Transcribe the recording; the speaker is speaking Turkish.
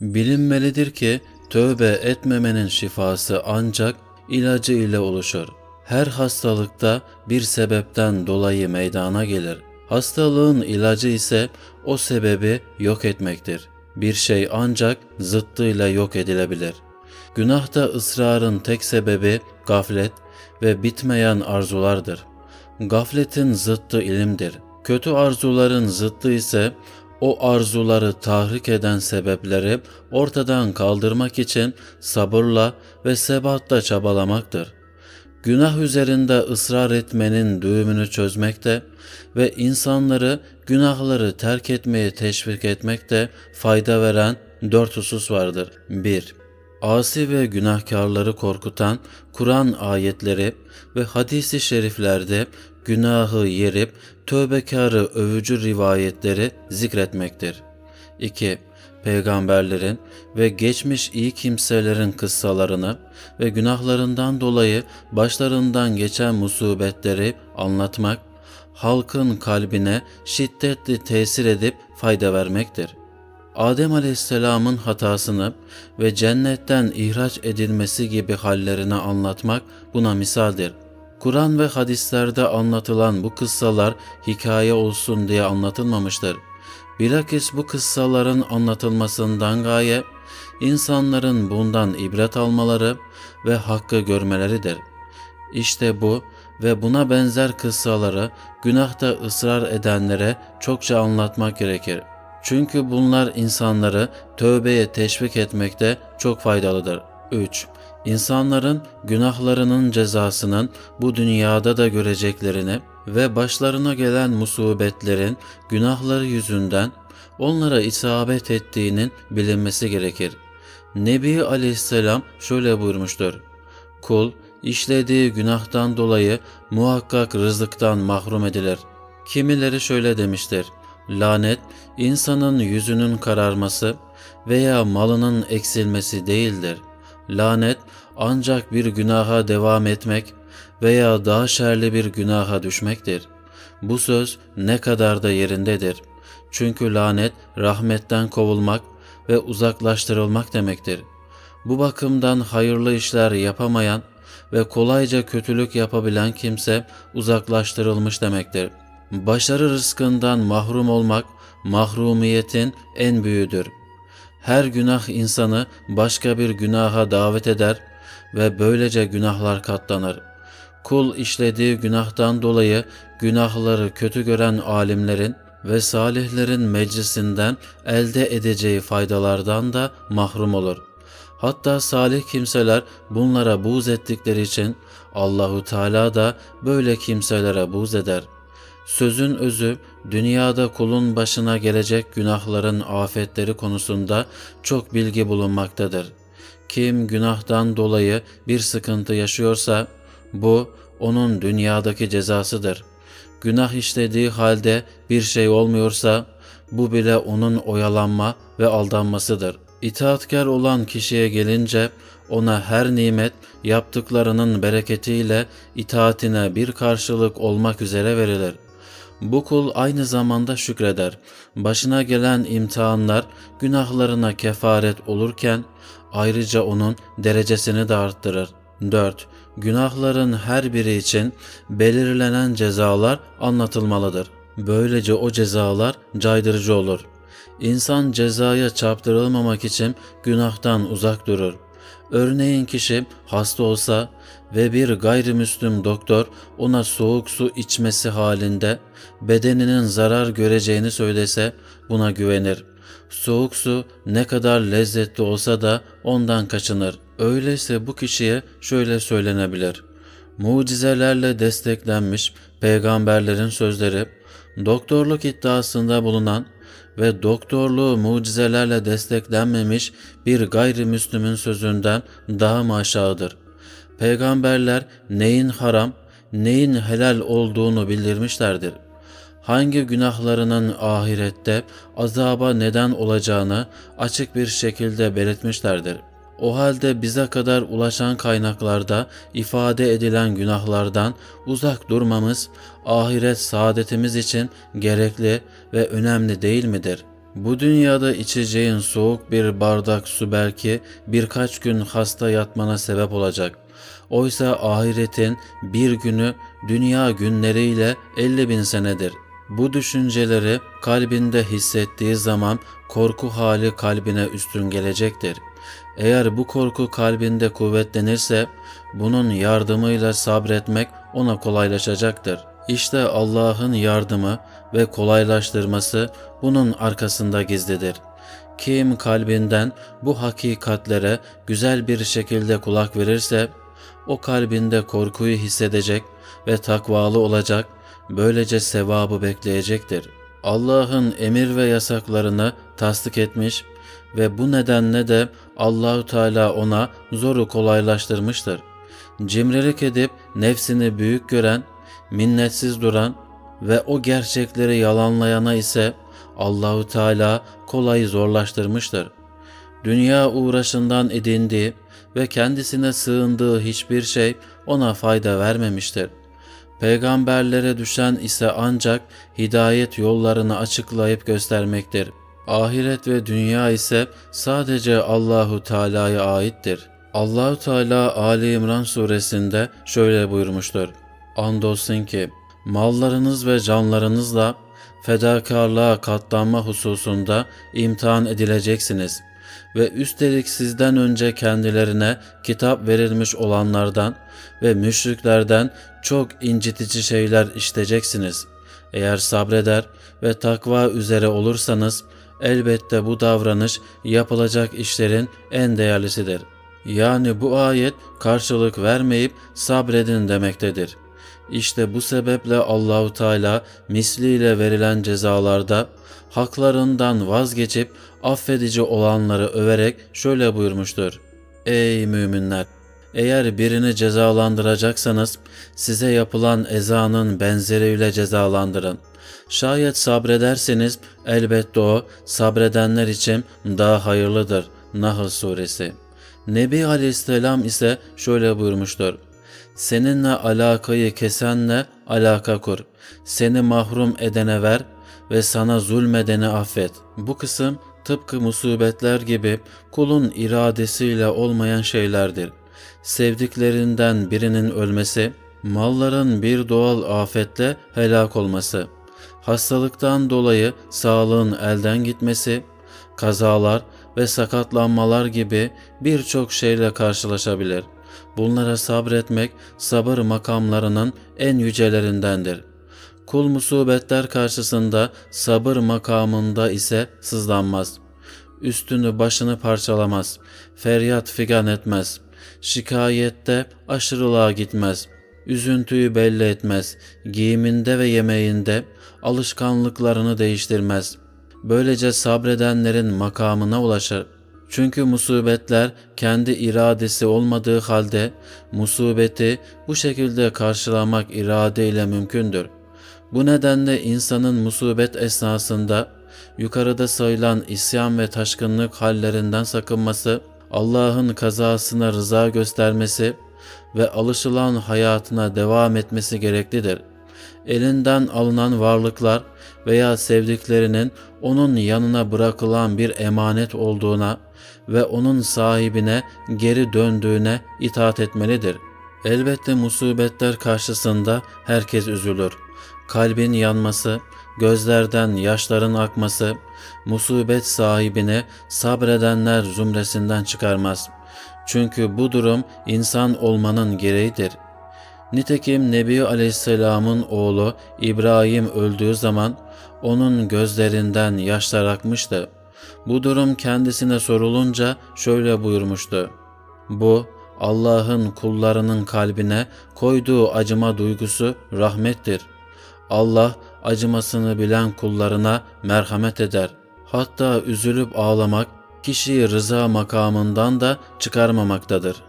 Bilinmelidir ki tövbe etmemenin şifası ancak ilacı ile oluşur. Her hastalıkta bir sebepten dolayı meydana gelir. Hastalığın ilacı ise o sebebi yok etmektir. Bir şey ancak zıttıyla yok edilebilir. Günahta ısrarın tek sebebi gaflet ve bitmeyen arzulardır. Gafletin zıttı ilimdir. Kötü arzuların zıttı ise o arzuları tahrik eden sebepleri ortadan kaldırmak için sabırla ve sebatla çabalamaktır. Günah üzerinde ısrar etmenin düğümünü çözmekte ve insanları günahları terk etmeye teşvik etmekte fayda veren dört husus vardır. 1. Asi ve günahkarları korkutan Kur'an ayetleri ve hadisi şeriflerde günahı yerip tövbekarı övücü rivayetleri zikretmektir. 2. Peygamberlerin ve geçmiş iyi kimselerin kıssalarını ve günahlarından dolayı başlarından geçen musibetleri anlatmak, halkın kalbine şiddetli tesir edip fayda vermektir. Adem Aleyhisselam'ın hatasını ve cennetten ihraç edilmesi gibi hallerini anlatmak buna misaldir. Kur'an ve hadislerde anlatılan bu kıssalar hikaye olsun diye anlatılmamıştır. Bilakis bu kıssaların anlatılmasından gaye, insanların bundan ibret almaları ve hakkı görmeleridir. İşte bu ve buna benzer kıssaları günahta ısrar edenlere çokça anlatmak gerekir. Çünkü bunlar insanları tövbeye teşvik etmekte çok faydalıdır. 3. İnsanların günahlarının cezasının bu dünyada da göreceklerini ve başlarına gelen musibetlerin günahları yüzünden onlara isabet ettiğinin bilinmesi gerekir. Nebi Aleyhisselam şöyle buyurmuştur. Kul işlediği günahtan dolayı muhakkak rızıktan mahrum edilir. Kimileri şöyle demiştir. Lanet insanın yüzünün kararması veya malının eksilmesi değildir. Lanet ancak bir günaha devam etmek veya daha şerli bir günaha düşmektir. Bu söz ne kadar da yerindedir. Çünkü lanet rahmetten kovulmak ve uzaklaştırılmak demektir. Bu bakımdan hayırlı işler yapamayan ve kolayca kötülük yapabilen kimse uzaklaştırılmış demektir. Başarı rızkından mahrum olmak mahrumiyetin en büyüğüdür. Her günah insanı başka bir günaha davet eder ve böylece günahlar katlanır. Kul işlediği günahtan dolayı günahları kötü gören alimlerin ve salihlerin meclisinden elde edeceği faydalardan da mahrum olur. Hatta salih kimseler bunlara buğz ettikleri için Allahu Teala da böyle kimselere buğz eder. Sözün özü dünyada kulun başına gelecek günahların afetleri konusunda çok bilgi bulunmaktadır. Kim günahtan dolayı bir sıkıntı yaşıyorsa bu onun dünyadaki cezasıdır. Günah işlediği halde bir şey olmuyorsa bu bile onun oyalanma ve aldanmasıdır. İtaatkar olan kişiye gelince ona her nimet yaptıklarının bereketiyle itaatine bir karşılık olmak üzere verilir. Bu kul aynı zamanda şükreder. Başına gelen imtihanlar günahlarına kefaret olurken ayrıca onun derecesini de arttırır. 4. Günahların her biri için belirlenen cezalar anlatılmalıdır. Böylece o cezalar caydırıcı olur. İnsan cezaya çarptırılmamak için günahtan uzak durur. Örneğin kişi hasta olsa ve bir gayrimüslim doktor ona soğuk su içmesi halinde bedeninin zarar göreceğini söylese buna güvenir. Soğuk su ne kadar lezzetli olsa da ondan kaçınır. Öyleyse bu kişiye şöyle söylenebilir. Mucizelerle desteklenmiş peygamberlerin sözleri, doktorluk iddiasında bulunan ve doktorluğu mucizelerle desteklenmemiş bir gayrimüslimin sözünden daha mı aşağıdır? Peygamberler neyin haram, neyin helal olduğunu bildirmişlerdir. Hangi günahlarının ahirette azaba neden olacağını açık bir şekilde belirtmişlerdir. O halde bize kadar ulaşan kaynaklarda ifade edilen günahlardan uzak durmamız ahiret saadetimiz için gerekli ve önemli değil midir? Bu dünyada içeceğin soğuk bir bardak su belki birkaç gün hasta yatmana sebep olacak. Oysa ahiretin bir günü dünya günleriyle 50 bin senedir. Bu düşünceleri kalbinde hissettiği zaman korku hali kalbine üstün gelecektir. Eğer bu korku kalbinde kuvvetlenirse bunun yardımıyla sabretmek ona kolaylaşacaktır. İşte Allah'ın yardımı ve kolaylaştırması bunun arkasında gizlidir. Kim kalbinden bu hakikatlere güzel bir şekilde kulak verirse o kalbinde korkuyu hissedecek ve takvalı olacak, böylece sevabı bekleyecektir. Allah'ın emir ve yasaklarını tasdik etmiş ve bu nedenle de Allahü Teala ona zoru kolaylaştırmıştır. Cimrilik edip nefsini büyük gören, minnetsiz duran ve o gerçekleri yalanlayana ise Allahü Teala kolayı zorlaştırmıştır. Dünya uğraşından edindiği ve kendisine sığındığı hiçbir şey ona fayda vermemiştir. Peygamberlere düşen ise ancak hidayet yollarını açıklayıp göstermektir. Ahiret ve dünya ise sadece Allahu Teala'ya aittir. Allahu Teala Ali İmran suresinde şöyle buyurmuştur. Andolsun ki mallarınız ve canlarınızla fedakarlığa katlanma hususunda imtihan edileceksiniz ve üstelik sizden önce kendilerine kitap verilmiş olanlardan ve müşriklerden çok incitici şeyler işiteceksiniz. Eğer sabreder ve takva üzere olursanız elbette bu davranış yapılacak işlerin en değerlisidir. Yani bu ayet karşılık vermeyip sabredin demektedir. İşte bu sebeple Allahu Teala misliyle verilen cezalarda haklarından vazgeçip affedici olanları överek şöyle buyurmuştur. Ey müminler! Eğer birini cezalandıracaksanız size yapılan ezanın benzeriyle cezalandırın. Şayet sabrederseniz elbette o sabredenler için daha hayırlıdır. Nahl suresi. Nebi Aleyhisselam ise şöyle buyurmuştur. Seninle alakayı kesenle alaka kur. Seni mahrum edene ver ve sana zulmedeni affet. Bu kısım tıpkı musibetler gibi kulun iradesiyle olmayan şeylerdir. Sevdiklerinden birinin ölmesi, malların bir doğal afetle helak olması, hastalıktan dolayı sağlığın elden gitmesi, kazalar ve sakatlanmalar gibi birçok şeyle karşılaşabilir. Bunlara sabretmek sabır makamlarının en yücelerindendir. Kul musibetler karşısında sabır makamında ise sızlanmaz. Üstünü başını parçalamaz. Feryat figan etmez. Şikayette aşırılığa gitmez. Üzüntüyü belli etmez. Giyiminde ve yemeğinde alışkanlıklarını değiştirmez. Böylece sabredenlerin makamına ulaşır. Çünkü musibetler kendi iradesi olmadığı halde musibeti bu şekilde karşılamak irade ile mümkündür. Bu nedenle insanın musibet esnasında yukarıda sayılan isyan ve taşkınlık hallerinden sakınması, Allah'ın kazasına rıza göstermesi ve alışılan hayatına devam etmesi gereklidir. Elinden alınan varlıklar veya sevdiklerinin onun yanına bırakılan bir emanet olduğuna ve onun sahibine geri döndüğüne itaat etmelidir. Elbette musibetler karşısında herkes üzülür. Kalbin yanması, gözlerden yaşların akması, musibet sahibini sabredenler zümresinden çıkarmaz. Çünkü bu durum insan olmanın gereğidir. Nitekim Nebi Aleyhisselam'ın oğlu İbrahim öldüğü zaman onun gözlerinden yaşlar akmıştı. Bu durum kendisine sorulunca şöyle buyurmuştu. Bu Allah'ın kullarının kalbine koyduğu acıma duygusu rahmettir. Allah acımasını bilen kullarına merhamet eder. Hatta üzülüp ağlamak kişiyi rıza makamından da çıkarmamaktadır.